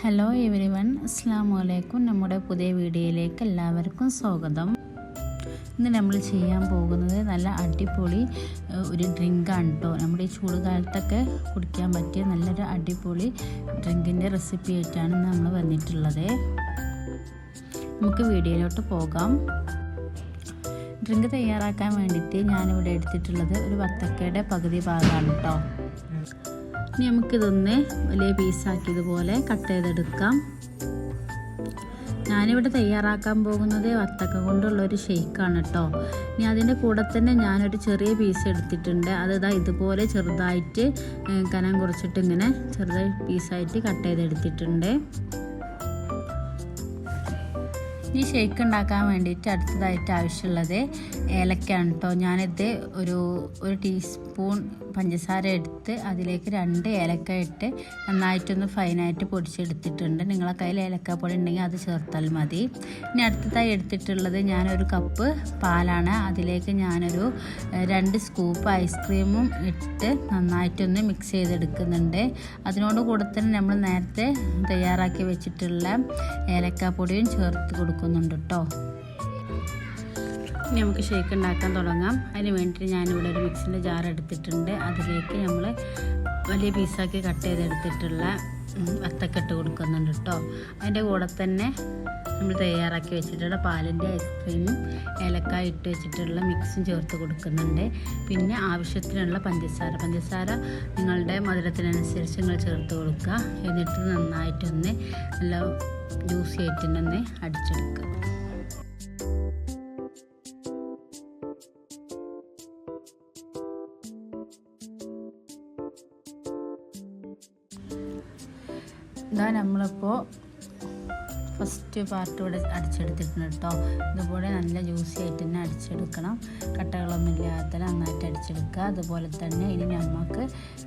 Hello every one അസ്സാം വലൈക്കും നമ്മുടെ പുതിയ വീഡിയോയിലേക്ക് എല്ലാവർക്കും സ്വാഗതം. ഇന്ന് നമ്മൾ ചെയ്യാൻ പോകുന്നത് നല്ല അടിപൊളി ഒരു ഡ്രിങ്കാണ് കേട്ടോ നമ്മുടെ ഈ ചൂട് കാലത്തൊക്കെ കുടിക്കാൻ പറ്റിയ നല്ലൊരു അടിപൊളി ഡ്രിങ്കിന്റെ റെസിപ്പി ആയിട്ടാണ് നമ്മൾ വന്നിട്ടുള്ളത്. നമുക്ക് വീഡിയോയിലോട്ട് പോകാം. ഡ്രിങ്ക് തയ്യാറാക്കാൻ വേണ്ടിയിട്ട് ഞാനിവിടെ എടുത്തിട്ടുള്ളത് ഒരു വത്തക്കയുടെ പകുതി ഭാഗമാണ് കേട്ടോ ഇനി നമുക്കിതൊന്ന് വലിയ പീസാക്കിയതുപോലെ കട്ട് ചെയ്തെടുക്കാം. ഞാനിവിടെ തയ്യാറാക്കാൻ പോകുന്നത് വത്തക്ക കൊണ്ടുള്ളൊരു ഷെയ്ക്കാണ് കേട്ടോ ഇനി അതിന്റെ കൂടെ തന്നെ ഞാനൊരു ചെറിയ പീസ് എടുത്തിട്ടുണ്ട്. അത് ഇതാ ഇതുപോലെ ചെറുതായിട്ട് കനം കുറച്ചിട്ട് ഇങ്ങനെ ചെറുതായി പീസായിട്ട് കട്ട് ചെയ്തെടുത്തിട്ടുണ്ട്. ഈ ഷേക്ക് ഉണ്ടാക്കാൻ വേണ്ടിയിട്ട് അടുത്തതായിട്ട് ആവശ്യമുള്ളത് ഏലക്കാണ് കേട്ടോ ഞാനിത് ഒരു ഒരു ടീസ്പൂൺ പഞ്ചസാര എടുത്ത് അതിലേക്ക് രണ്ട് ഏലക്ക ഇട്ട് നന്നായിട്ടൊന്ന് ഫൈനായിട്ട് പൊടിച്ചെടുത്തിട്ടുണ്ട്. നിങ്ങളെ കയ്യിൽ ഏലക്ക പൊടി ഉണ്ടെങ്കിൽ അത് ചേർത്താൽ മതി. ഇനി അടുത്തതായി എടുത്തിട്ടുള്ളത് ഞാനൊരു കപ്പ് പാലാണ്. അതിലേക്ക് ഞാനൊരു രണ്ട് സ്കൂപ്പ് ഐസ്ക്രീമും ഇട്ട് നന്നായിട്ടൊന്ന് മിക്സ് ചെയ്തെടുക്കുന്നുണ്ട്. അതിനോട് കൂടെ തന്നെ നമ്മൾ നേരത്തെ തയ്യാറാക്കി വെച്ചിട്ടുള്ള ഏലക്കാപ്പൊടിയും ചേർത്ത് കൊടുക്കുന്നുണ്ട് കേട്ടോ. ഇനി നമുക്ക് ഷേക്ക് ഉണ്ടാക്കാൻ തുടങ്ങാം. അതിന് വേണ്ടിയിട്ട് ഞാനിവിടെ ഒരു മിക്സിന്റെ ജാർ എടുത്തിട്ടുണ്ട്. അതിലേക്ക് നമ്മൾ വലിയ പീസാക്കി കട്ട് ചെയ്തെടുത്തിട്ടുള്ള വത്തക്കെട്ട് കൊടുക്കുന്നുണ്ട് കേട്ടോ. അതിന്റെ കൂടെ തന്നെ നമ്മൾ തയ്യാറാക്കി വെച്ചിട്ടുള്ള പാലിന്റെ ഐസ്ക്രീമും ഏലക്കായ ഇട്ട് വെച്ചിട്ടുള്ള മിക്സും ചേർത്ത് കൊടുക്കുന്നുണ്ട്. പിന്നെ ആവശ്യത്തിനുള്ള പഞ്ചസാര. പഞ്ചസാര നിങ്ങളുടെ മധുരത്തിനനുസരിച്ച് നിങ്ങൾ ചേർത്ത് കൊടുക്കുക. എന്നിട്ട് നന്നായിട്ടൊന്ന് നല്ല ജ്യൂസി ആയിട്ട് തന്നെ അടിച്ചെടുക്കുക. ഇതാ നമ്മളിപ്പോൾ ഫസ്റ്റ് പാർട്ട് ഇവിടെ അടിച്ചെടുത്തിട്ടുണ്ട് കേട്ടോ ഇതുപോലെ നല്ല ജ്യൂസി ആയിട്ട് തന്നെ അടിച്ചെടുക്കണം. കട്ടകളൊന്നും ഇല്ലാത്ത നന്നായിട്ട് അടിച്ചെടുക്കുക. അതുപോലെ തന്നെ ഇനി നമുക്ക്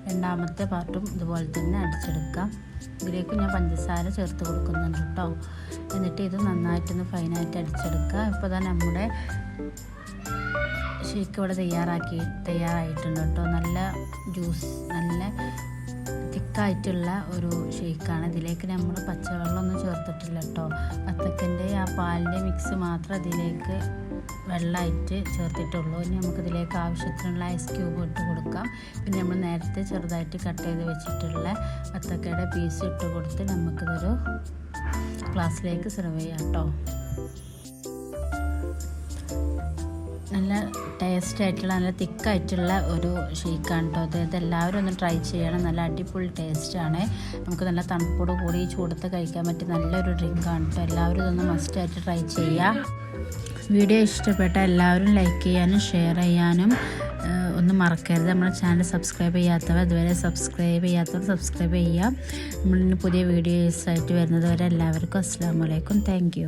രണ്ടാമത്തെ പാർട്ടും ഇതുപോലെ തന്നെ അടിച്ചെടുക്കാം. ഇതിലേക്ക് ഞാൻ പഞ്ചസാര ചേർത്ത് കൊടുക്കുന്നുണ്ട് കേട്ടോ. എന്നിട്ട് ഇത് നന്നായിട്ടൊന്ന് ഫൈനായിട്ട് അടിച്ചെടുക്കുക. ഇപ്പോൾ തന്നെ നമ്മുടെ ഷേക്ക് ഇവിടെ തയ്യാറാക്കി തയ്യാറായിട്ടുണ്ട് കേട്ടോ. നല്ല ജ്യൂസ് നല്ല തിക്കായിട്ടുള്ള ഒരു ഷേക്കാണ് ഇതിലേക്ക് നമ്മൾ പച്ചവെള്ളമൊന്നും ചേർത്തിട്ടില്ല കേട്ടോ. വത്തക്കന്റെ ആ പാലിന്റെ മിക്സ് മാത്രം ഇതിലേക്ക് വെള്ളമായിട്ട് ചേർത്തിട്ടുള്ളൂ. ഇനി നമുക്കിതിലേക്ക് ആവശ്യത്തിനുള്ള ഐസ് ക്യൂബ് ഇട്ട് കൊടുക്കാം. പിന്നെ നമ്മൾ നേരത്തെ ചെറുതായിട്ട് കട്ട് ചെയ്ത് വെച്ചിട്ടുള്ള വത്തക്കയുടെ പീസ് ഇട്ട് കൊടുത്ത് നമുക്കിതൊരു ഗ്ലാസ്സിലേക്ക് സെർവ് ചെയ്യാം കേട്ടോ നല്ല ടേസ്റ്റ് ആയിട്ടുള്ള നല്ല തിക്കായിട്ടുള്ള ഒരു ഷേക്കാണ് കേട്ടോ അത് ഇതെല്ലാവരും ഒന്ന് ട്രൈ ചെയ്യണം. നല്ല അടിപൊളി ടേസ്റ്റാണ് നമുക്ക് നല്ല തണുപ്പോട് കൂടി ചൂടത്ത് കഴിക്കാൻ പറ്റിയ നല്ലൊരു ഡ്രിങ്കാണ് കേട്ടോ എല്ലാവരും ഇതൊന്ന് മസ്റ്റായിട്ട് ട്രൈ ചെയ്യുക വീഡിയോ ഇഷ്ടപ്പെട്ട എല്ലാവരും ലൈക്ക് ചെയ്യാനും ഷെയർ ചെയ്യാനും ഒന്ന് മറക്കരുത്. നമ്മുടെ ചാനൽ സബ്സ്ക്രൈബ് ചെയ്യാത്തവർ അതുവരെ സബ്സ്ക്രൈബ് ചെയ്യാത്തവർ സബ്സ്ക്രൈബ് ചെയ്യാം. നമ്മളിന്ന് പുതിയ വീഡിയോസായിട്ട് വരുന്നത് വരെ എല്ലാവർക്കും അസ്സാം വലൈക്കും താങ്ക്